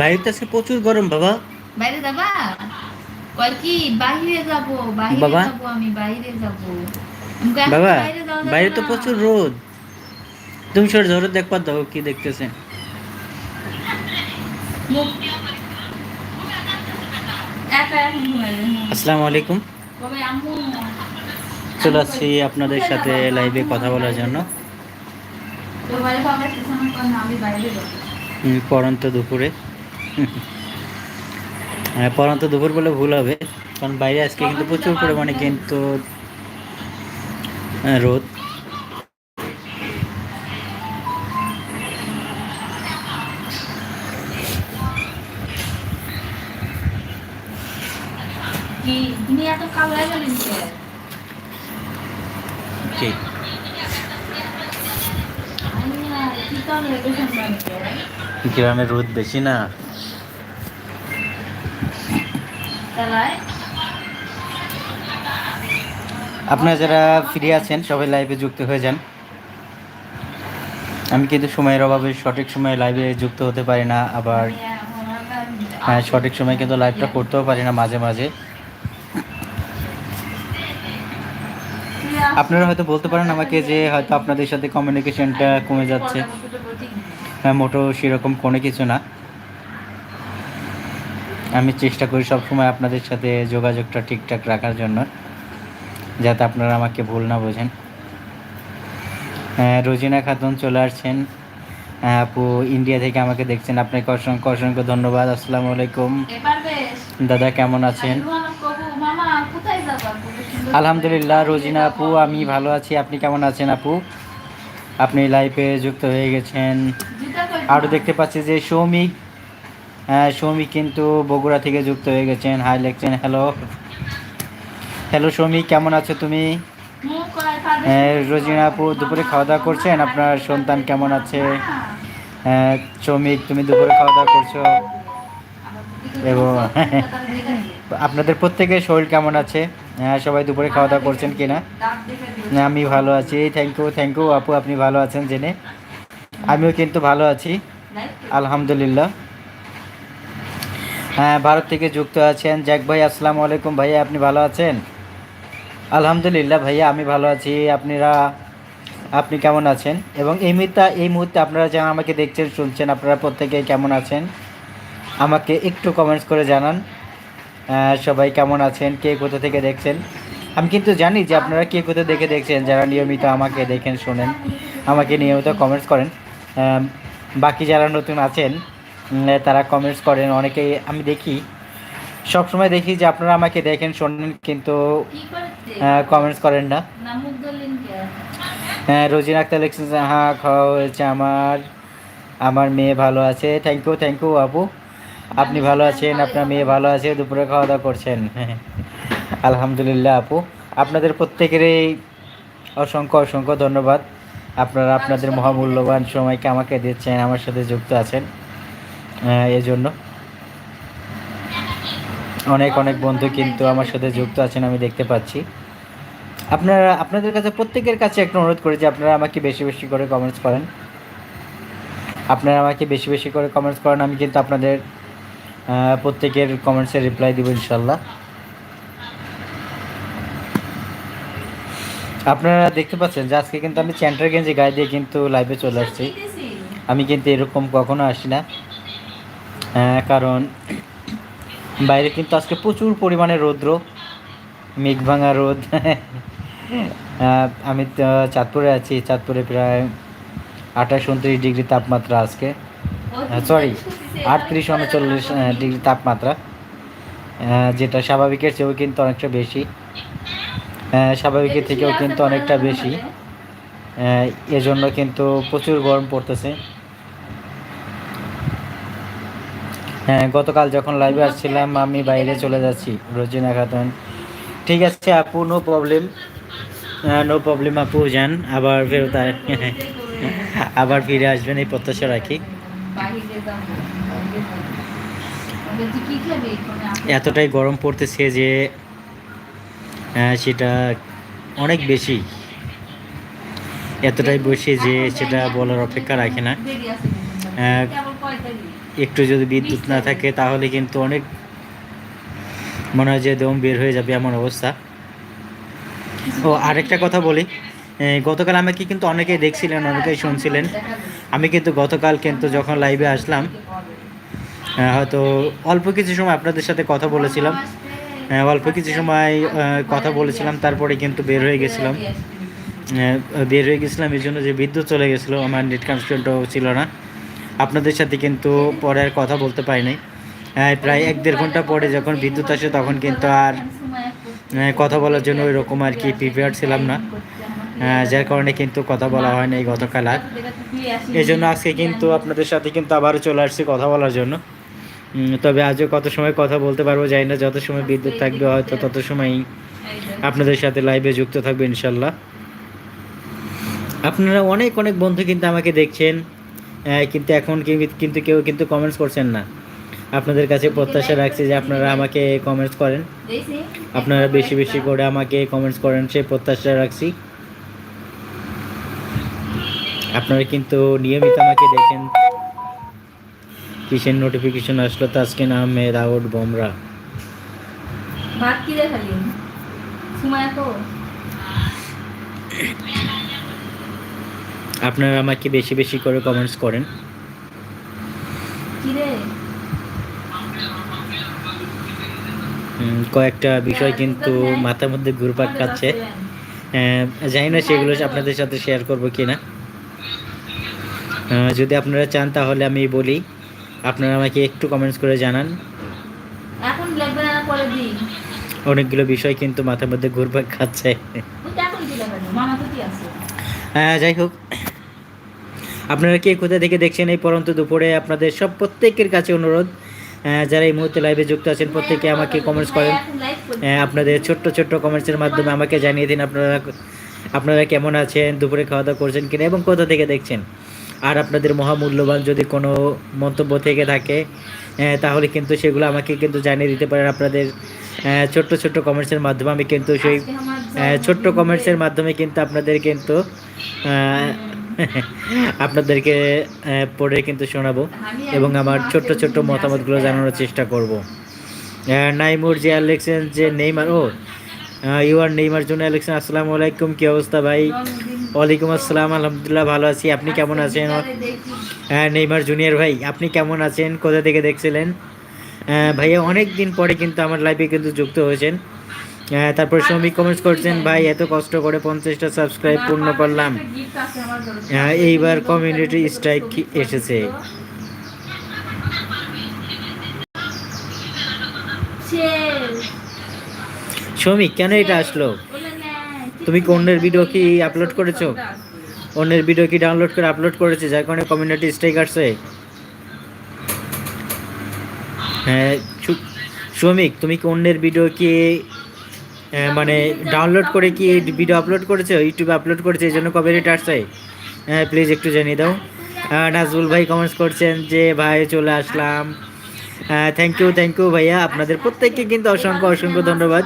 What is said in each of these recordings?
বাইরেতে আজকে প্রচুর গরম বাবা। বাইরে যাবা? কয় কি বাইরে যাব বাইরে বাবা? যাব আমি বাইরে যাব। বাবা বাইরে বাইরে তো প্রচুর রোদ। তুমি সরে ধরে দেখবার দাও কি দেখতেছে। আসসালামু আলাইকুম। চলে আসছি আপনাদের সাথে লাইভে কথা বলার জন্য। তো বাইরে পরন্ত দুপুরে। হ্যাঁ পরন্ত দুপুর বলে ভুল হবে কারণ বাইরে আজকে কিন্তু প্রচুর পরিমাণে কিন্তু রোদ কি হয়ে বাড়িতে? গ্রামে রোদ বেশি না? আপনারা যারা ফ্রি আছেন, সবাই লাইভে যুক্ত হয়ে যান। আমি কিন্তু সময়ের অভাবে সঠিক সময়ে লাইভে যুক্ত হতে পারি না, আবার হ্যাঁ সঠিক সময় কিন্তু লাইভটা করতেও পারি না মাঝে মাঝে। আপনারা হয়তো বলতে পারেন আমাকে যে হয়তো আপনাদের সাথে কমিউনিকেশনটা কমে যাচ্ছে। হ্যাঁ মোটো সেরকম কোনো কিছু না। আমি চেষ্টা করি সবসময় আপনাদের সাথে যোগাযোগটা ঠিকঠাক রাখার জন্য যাতে আপনারা আমাকে ভুল না বোঝেন। হ্যাঁ, রোজিনা খাতুন চলে আসছেন। হ্যাঁ, আপু ইন্ডিয়া থেকে আমাকে দেখছেন। আপনাকে অসংখ্য অসংখ্য ধন্যবাদ। আসসালামু আলাইকুম। দাদা কেমন আছেন? আলহামদুলিল্লাহ রোজিনা আপু আমি ভালো আছি। আপনি কেমন আছেন আপু? আপনি লাইফে যুক্ত হয়ে গেছেন। আরও দেখতে পাচ্ছি যে সৌমিক হ্যাঁ সৌমিক কিন্তু বগুড়া থেকে যুক্ত হয়ে গেছেন। হাই লেখছেন হ্যালো হ্যালো সৌমিক কেমন আছো তুমি? হ্যাঁ, রোজিনা আপু দুপুরে খাওয়া দাওয়া করছেন? আপনার সন্তান কেমন আছে? না। হ্যাঁ তুমি দুপুরে খাওয়া দাওয়া করছ? এবং- আপনাদের প্রত্যেকের শরীর কেমন আছে? হ্যাঁ সবাই দুপুরে খাওয়া দাওয়া করছেন কিনা? আমি ভালো আছি। থ্যাংক ইউ থ্যাংক ইউ আপু আপনি ভালো আছেন জেনে? আমিও কিন্তু ভালো আছি। আলহামদুলিল্লাহ। হ্যাঁ ভারত থেকে যুক্ত আছেন। জ্যাক ভাই, আসসালামু আলাইকুম। ভাইয়া, আপনি ভালো আছেন? আলহামদুলিল্লাহ ভাইয়া, আমি ভালো আছি। আপনারা, আপনি কেমন আছেন? এবং এই মুহূর্তে এই মুহূর্তে আপনারা যারা আমাকে দেখছেন, শুনছেন, আপনারা প্রত্যেকে কেমন আছেন? আমাকে একটু কমেন্টস করে জানান। সবাই কেমন আছেন? কে কোথা থেকে দেখছেন? আমি কিন্তু জানি যে আপনারা কে কোথা দেখে দেখছেন, যারা নিয়মিত আমাকে দেখেন, শোনেন, আমাকে নিয়মিত কমেন্টস করেন। বাকি যারা নতুন আছেন তারা কমেন্টস করেন, অনেকেই আমি দেখি। সব সময় দেখি যে আপনারা আমাকে দেখেন, শোনেন, কিন্তু কমেন্টস করেন না? হ্যাঁ রোজিন আক্তার লিখছেন হ্যাঁ খাওয়া হয়েছে আমার আমার মেয়ে ভালো আছে। থ্যাংক ইউ থ্যাংক ইউ আপু আপনি ভালো আছেন, আপনার মেয়ে ভালো আছে, দুপুরে খাওয়া দাওয়া করছেন। আলহামদুলিল্লাহ, আপু। আপনাদের প্রত্যেকেরই অসংখ্য অসংখ্য ধন্যবাদ। আপনারা আপনাদের মহামূল্যবান সময়কে আমাকে দিচ্ছেন, আমার সাথে যুক্ত আছেন। এজন্য। অনেক অনেক বন্ধু কিন্তু আমার সাথে যুক্ত আছেন, আমি দেখতে পাচ্ছি। আপনারা, আপনাদের কাছে, প্রত্যেকের কাছে একটা অনুরোধ করি যে আপনারা আমাকে বেশি বেশি করে কমেন্টস করেন। আপনারা আমাকে বেশি বেশি করে কমেন্টস করেন, আমি কিন্তু আপনাদের প্রত্যেকের কমেন্টসের রিপ্লাই দিব ইনশাল্লাহ আপনারা দেখতে পাচ্ছেন যে আজকে কিন্তু আমি চ্যান্টার গেঞ্জি গায়ে দিয়ে কিন্তু লাইভে চলে আসছি। আমি কিন্তু এরকম কখনো আসি না। কারণ বাইরে কিন্তু আজকে প্রচুর পরিমাণে রৌদ্র। মেঘ ভাঙা রোদ আমি চাঁদপুরে আছি। চাঁদপুরে প্রায় আঠাশ উনত্রিশ ডিগ্রি তাপমাত্রা আজকে। সরি আটত্রিশ উনচল্লিশ ডিগ্রি তাপমাত্রা। যেটা স্বাভাবিকের চেয়েও কিন্তু অনেকটা বেশি। স্বাভাবিকের থেকেও কিন্তু অনেকটা বেশি। এজন্য কিন্তু প্রচুর গরম পড়তেছে। হ্যাঁ গতকাল যখন লাইভে আসছিলাম আমি বাইরে চলে যাচ্ছি রোজিনা খাতুন। ঠিক আছে আপু নো প্রবলেম নো প্রবলেম আপু যান আবার ফেরত আবার ফিরে আসবেন এই প্রত্যাশা রাখি। এতটাই গরম পড়তেছে যে আহ, সেটা অনেক বেশি। এতটাই বেশি যে সেটা বলার অপেক্ষা রাখে না। একটু যদি বিদ্যুৎ না থাকে, তাহলে কিন্তু অনেক মনে হয় যে দম বের হয়ে যাবে এমন অবস্থা। ও, আরেকটা কথা বলি। গতকাল আমাকে কিন্তু অনেকেই দেখছিলেন, অনেকেই শুনছিলেন। আমি কিন্তু গতকাল কিন্তু যখন লাইভে আসলাম হয়তো অল্প কিছু সময় আপনাদের সাথে কথা বলেছিলাম। অল্প কিছু সময় কথা বলেছিলাম, তারপরে কিন্তু বের হয়ে গেছিলাম। বের হয়ে গেছিলাম, এই জন্য যে বিদ্যুৎ চলে গেছিল, আমার নেট কানেকশনটাও ছিল না। আপনাদের সাথে কিন্তু পরে আর কথা বলতে পারিনি আহ, প্রায় এক দেড় ঘণ্টা পরে যখন বিদ্যুৎ আসে তখন কিন্তু আর কথা বলার জন্য ওই রকম আর কি প্রিপেয়ার ছিলাম না। আহ, যার কারণে কিন্তু কথা বলা হয় না এই গতকাল আর। এই জন্য আজকে কিন্তু আপনাদের সাথে কিন্তু আবারও চলে আসছি কথা বলার জন্য। তবে আজও কত সময় কথা বলতে পারব জানি না যত সময় বিদ্যুৎ থাকবে হয়তো তত সময়ই আপনাদের সাথে লাইভে যুক্ত থাকবে ইনশাল্লাহ। আপনারা অনেক অনেক বন্ধু কিন্তু আমাকে দেখছেন। কিন্তু এখন কিন্তু কেউ কিন্তু কমেন্টস করছেন না। আপনাদের কাছে প্রত্যাশা রাখছি যে আপনারা আমাকে কমেন্টস করেন। আপনারা বেশি বেশি করে আমাকে কমেন্টস করেন, সেই প্রত্যাশা রাখছি। আপনারা কিন্তু নিয়মিত আমাকে দেখেন। কিসের নোটিফিকেশন আসলো? তাসকিন আহমেদ, আউট, বোমরা। ভাত কি সুমায়া তো। আপনারা আমাকে বেশি বেশি করে কমেন্টস করেন। কয়েকটা বিষয় কিন্তু মাথার মধ্যে ঘুরপাক খাচ্ছে। আহ, জানি। না সেগুলো আপনাদের সাথে শেয়ার করব কি না যদি আপনারা চান তাহলে আমি বলি আপনারা আমাকে একটু কমেন্টস করে জানান। অনেকগুলো বিষয় কিন্তু মাথার মধ্যে ঘুরপাক খাচ্ছে। হ্যাঁ যাই হোক। আপনারা কে কোথা থেকে দেখছেন এই পরন্ত দুপুরে আপনাদের সব প্রত্যেকের কাছে অনুরোধ যারা এই মুহূর্তে লাইভে যুক্ত আছেন প্রত্যেকে আমাকে কমেন্টস করেন। আপনাদের ছোট্ট ছোট্ট কমেন্টসের মাধ্যমে আমাকে জানিয়ে দিন আপনারা আপনারা কেমন আছেন দুপুরে খাওয়া দাওয়া করছেন কিনা এবং কোথা থেকে দেখছেন। আর আপনাদের মহামূল্যবান যদি কোনো মন্তব্য থেকে থাকে তাহলে কিন্তু সেগুলো আমাকে কিন্তু জানিয়ে দিতে পারেন। আপনাদের ছোট্ট ছোট্ট কমেন্টসের মাধ্যমে আমি কিন্তু সেই ছোট্ট কমেন্টসের মাধ্যমে কিন্তু আপনাদের কিন্তু আপনাদেরকে পড়ে কিন্তু শোনাবো এবং আমার ছোট্ট ছোট্ট মতামতগুলো জানানোর চেষ্টা করব। নাইমুর যে ইলেকশন যে নেইমার ও ইউ আর নেইমার জন্য ইলেকশন আসসালামু আলাইকুম কী অবস্থা ভাই? ওয়ালাইকুম আসসালাম আলহামদুলিল্লাহ ভালো আছি। আপনি কেমন আছেন? হ্যাঁ নেইমার জুনিয়র ভাই আপনি কেমন আছেন? কোথা থেকে দেখছিলেন? ভাইয়া অনেক দিন পরে কিন্তু আমার লাইফে কিন্তু যুক্ত হয়েছেন। তারপর শ্রমিক কমেন্টস করছেন ভাই এত কষ্ট করে পঞ্চাশটা সাবস্ক্রাইব পূর্ণ করলাম। আহ, এইবার কমিউনিটি স্ট্রাইক এসেছে। শ্রমিক কেন এটা আসলো? তুমি কি অন্যের ভিডিও কি আপলোড করেছ? অন্যের ভিডিও কি ডাউনলোড করে আপলোড করেছে যার কারণে কমিউনিটি স্ট্রাইক আসছে? হ্যাঁ শ্রমিক তুমি কি অন্যের ভিডিও কি মানে ডাউনলোড করে কি ভিডিও আপলোড করেছ? ইউটিউবে আপলোড করেছে, এই জন্য কবে রেট আসছে? হ্যাঁ প্লিজ একটু জানিয়ে দাও। নাজবুল ভাই কমেন্টস করছেন যে, ভাই, চলে আসলাম। থ্যাংক ইউ থ্যাংক ইউ ভাইয়া। আপনাদের প্রত্যেককে কিন্তু অসংখ্য অসংখ্য ধন্যবাদ।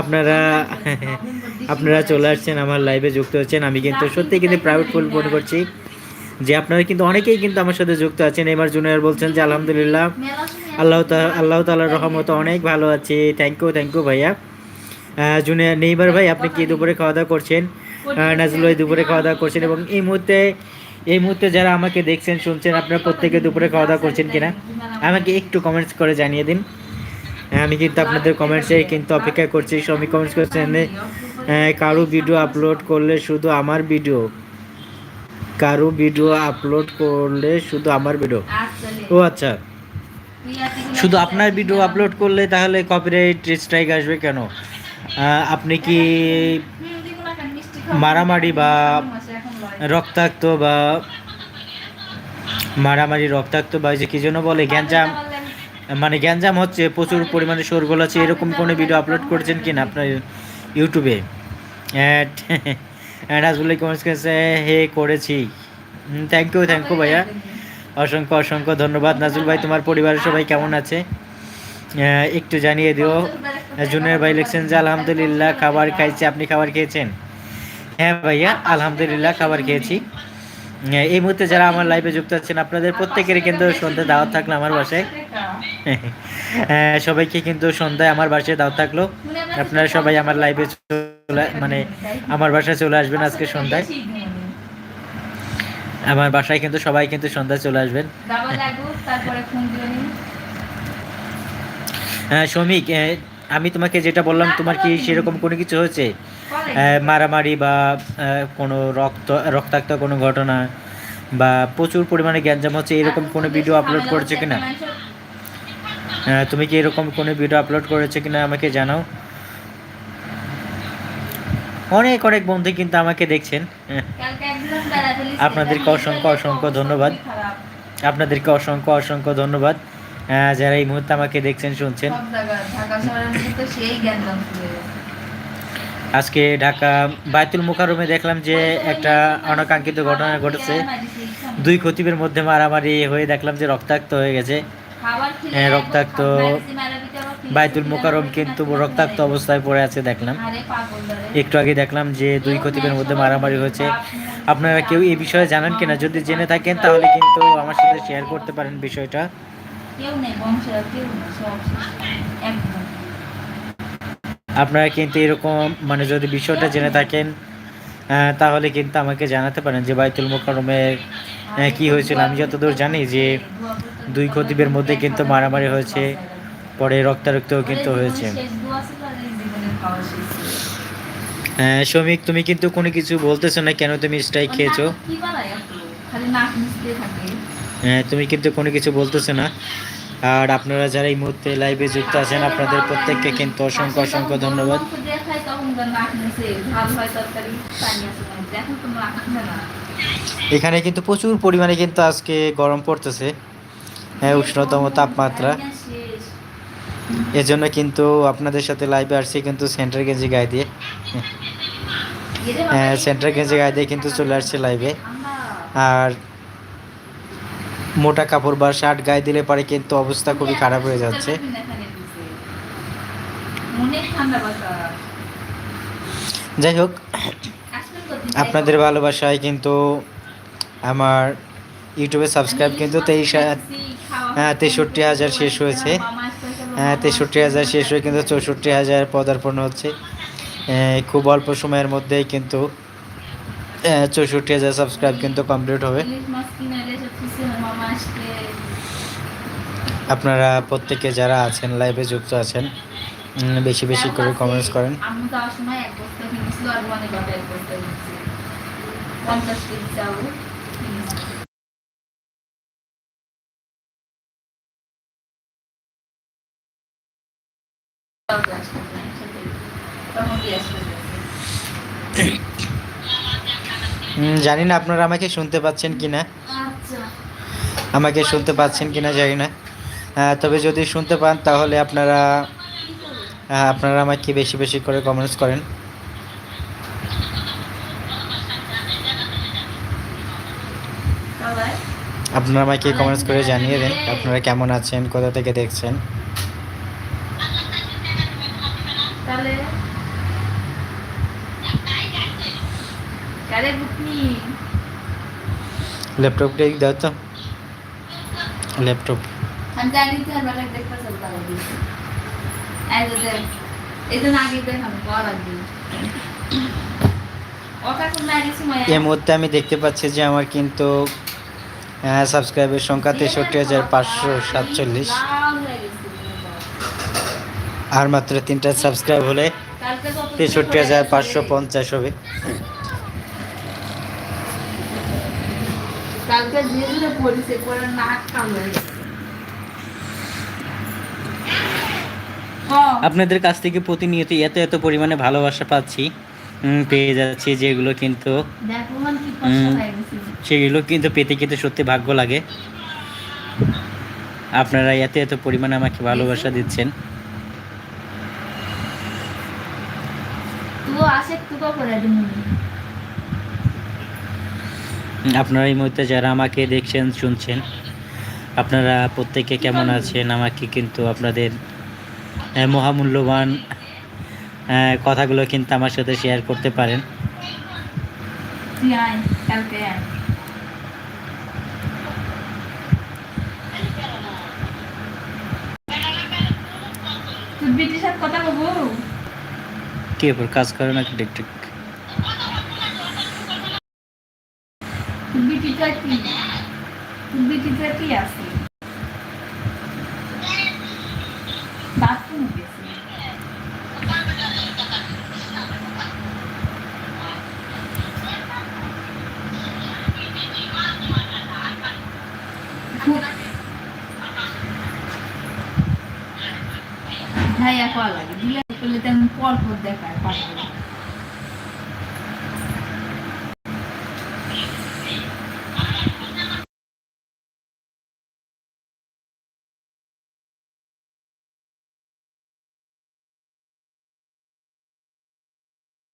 আপনারা আপনারা চলে আসছেন, আমার লাইভে যুক্ত হচ্ছেন। আমি কিন্তু সত্যি কিন্তু প্রাইভেট ফুল ফোন করছি যে, আপনারা কিন্তু অনেকেই কিন্তু আমার সাথে যুক্ত আছেন। এবার জুনিয়র বলছেন যে, আলহামদুলিল্লাহ, আল্লাহ আল্লাহ তালার রহমত অনেক ভালো আছে। থ্যাংক ইউ থ্যাংক ইউ ভাইয়া। জুনিয়র নেইবার ভাই আপনি কি দুপুরে খাওয়া দাওয়া করছেন? আহ, নাজরুল ভাই দুপুরে খাওয়া দাওয়া করছেন এবং এই মুহূর্তে এই মুহূর্তে যারা আমাকে দেখছেন শুনছেন আপনারা প্রত্যেকে দুপুরে খাওয়া দাওয়া করছেন কিনা? আমাকে একটু কমেন্টস করে জানিয়ে দিন। আমি কিন্তু আপনাদের কমেন্টসে কিন্তু অপেক্ষা করছি। শ্রমিক কমেন্টস করছেন কারও ভিডিও আপলোড করলে শুধু আমার ভিডিও কারও ভিডিও আপলোড করলে শুধু আমার ভিডিও ও আচ্ছা। শুধু আপনার ভিডিও আপলোড করলে তাহলে কপিরাইট স্ট্রাইক আসবে কেন? আপনি কি মারামারি বা রক্তাক্ত বা মারামারি, রক্তাক্ত বা যে কি জন্য বলে, গ্যাঞ্জাম? মানে গ্যাঞ্জাম হচ্ছে প্রচুর পরিমাণে শোরগোল আছে, এরকম কোনো ভিডিও আপলোড করেছেন কি না আপনার ইউটিউবে হে করেছি। থ্যাংক ইউ থ্যাংক ইউ ভাইয়া। অসংখ্য অসংখ্য ধন্যবাদ। নাজুল ভাই, তোমার পরিবারের সবাই কেমন আছে? একটু জানিয়ে দিও। জুনিয়র ভাই লিখছেন যে, আলহামদুলিল্লাহ, খাবার খাইছি। আপনি খাবার খেয়েছেন? হ্যাঁ ভাইয়া, আলহামদুলিল্লাহ, খাবার খেয়েছি। এই মুহূর্তে যারা আমার লাইভে যুক্ত আছেন, আপনাদের প্রত্যেকেরই কিন্তু সন্ধ্যে দাওয়াত থাকল আমার বাসায়। সবাইকে কিন্তু সন্ধ্যায় আমার বাসায় দাওয়াত থাকল। আপনারা সবাই আমার লাইভে চলে মানে আমার বাসায় চলে আসবেন আজকে সন্ধ্যায়। আমার বাসায় কিন্তু সবাই কিন্তু সন্ধ্যায় চলে আসবেন দাবা লাগুক তারপরে ফোন দিয়ে নিন হ্যাঁ শ্রমিক আমি তোমাকে যেটা বললাম, তোমার কি সেরকম কোনো কিছু হয়েছে? মারামারি বা কোনো রক্ত, রক্তাক্ত কোনো ঘটনা বা প্রচুর পরিমাণে গ্যাঞ্জাম হচ্ছে, এরকম কোনো ভিডিও আপলোড করেছে কিনা? তুমি কি এরকম কোনো ভিডিও আপলোড করেছে কিনা আমাকে জানাও। অনেক অনেক বন্ধু কিন্তু আমাকে দেখছেন। আপনাদেরকে অসংখ্য অসংখ্য ধন্যবাদ। আপনাদেরকে অসংখ্য অসংখ্য ধন্যবাদ। যারা এই মুহূর্তে আমাকে দেখছেন শুনছেন। হয়ে। আজকে ঢাকা বায়তুল মোকারমে দেখলাম যে একটা অনাকাঙ্ক্ষিত ঘটনা ঘটেছে। দুই খতিবের মধ্যে মারামারি হয়ে দেখলাম যে রক্তাক্ত হয়ে গেছে। হ্যাঁ, রক্তাক্ত বায়তুল মোকারম কিন্তু রক্তাক্ত অবস্থায় পড়ে আছে দেখলাম। একটু আগে দেখলাম যে দুই খতিবের মধ্যে মারামারি হয়েছে। আপনারা কেউ এই বিষয়ে জানেন কিনা? যদি জেনে থাকেন তাহলে কিন্তু আমার সাথে শেয়ার করতে পারেন বিষয়টা। কেউ নেই বংশের কেউ নেই সব একদম। আপনারা কিন্তু এরকম মানে যদি বিষয়টা জেনে থাকেন তাহলে কিন্তু আমাকে জানাতে পারেন যে বাইতুল মোকারমের কি হয়েছিল? আমি যতদূর জানি যে দুই খতিবের মধ্যে কিন্তু মারামারি হয়েছে, পরে রক্তারক্তও কিন্তু হয়েছে। হ্যাঁ, শ্রমিক তুমি কিন্তু কোনো কিছু বলতেছো না কেন তুমি স্ট্রাইক খেয়েছো? মিশতে থাকে। হ্যাঁ, তুমি কিন্তু কোনো কিছু বলতেছো না। আর আপনারা যারা এই মুহূর্তে লাইভে যুক্ত আছেন, আপনাদের প্রত্যেককে কিন্তু অসংখ্য অসংখ্য ধন্যবাদ। এখন কিন্তু প্রচুর পরিমাণে কিন্তু আজকে গরম পড়তেছে হ্যাঁ উষ্ণতম তাপমাত্রা। এজন্য কিন্তু আপনাদের সাথে লাইভে আসছি কিন্তু সেন্টার গেঞ্জি গায়ে দিয়ে হ্যাঁ সেন্টার গেঞ্জি গায়ে দিয়ে কিন্তু চলে আসছে লাইভে আর মোটা কাপড় বা শার্ট গায়ে দিলে পরে কিন্তু অবস্থা খুবই খারাপ হয়ে যাচ্ছে যাই হোক আপনাদের ভালোবাসায় কিন্তু আমার ইউটিউবে সাবস্ক্রাইব কিন্তু তেইশ হ্যাঁ, তেষট্টি হাজার শেষ হয়েছে। হ্যাঁ তেষট্টি হাজার শেষ হয়ে কিন্তু চৌষট্টি হাজার পদার্পণ হচ্ছে খুব অল্প সময়ের মধ্যেই কিন্তু চৌষট্টি হাজার সাবস্ক্রাইব কিন্তু কমপ্লিট হবে। আপনারা প্রত্যেকে যারা আছেন লাইভে যুক্ত আছেন বেশি বেশি করে কমেন্টস করেন। তখন জানি না আপনারা আমাকে শুনতে পাচ্ছেন কি না। আচ্ছা। আমাকে শুনতে পাচ্ছেন কি না জানি না। তবে যদি শুনতে পান তাহলে আপনারা আপনারা আমাকে বেশি বেশি করে কমেন্টস করেন। আপনারা আমাকে কমেন্টস করে জানিয়ে দেন আপনারা কেমন আছেন কোথা থেকে দেখছেন তাহলে কারে বুকনি আর বেলা দেখতে চলতে হবে এই আগে মুহূর্তে আমি দেখতে পাচ্ছি যে আমার কিন্তু সাবস্ক্রাইবের সংখ্যা তেষট্টি হাজার পাঁচশো সাতচল্লিশ। আর মাত্র তিনটা সাবস্ক্রাইব হলে তেষট্টি হাজার পাঁচশো পঞ্চাশ হবে। কালকে ধীরে ধীরে পরে নাক হ্যাঁ। আপনাদের কাছ থেকে প্রতিনিয়ত এত এত পরিমাণে ভালোবাসা পাচ্ছি। পেয়ে যাচ্ছি যেগুলো কিন্তু সেগুলো কিন্তু পেতে কিন্তু সত্যি ভাগ্য লাগে। আপনারা এত এত পরিমাণে আমাকে ভালোবাসা দিচ্ছেন। তুই আসে তুই করে দিবি আপনারা এই মুহূর্তে যারা আমাকে দেখছেন শুনছেন আপনারা প্রত্যেকে কেমন আছেন? আমাকে কিন্তু আপনাদের মহামূল্যবান কথাগুলো কিন্তু আমার সাথে শেয়ার করতে পারেন। কে কাজ করে ঠিক বিটিটা কি? কি আছে? ভাইয়া কল লাগে দিলে করলে তো আমি পর দেখায় পাঠাবো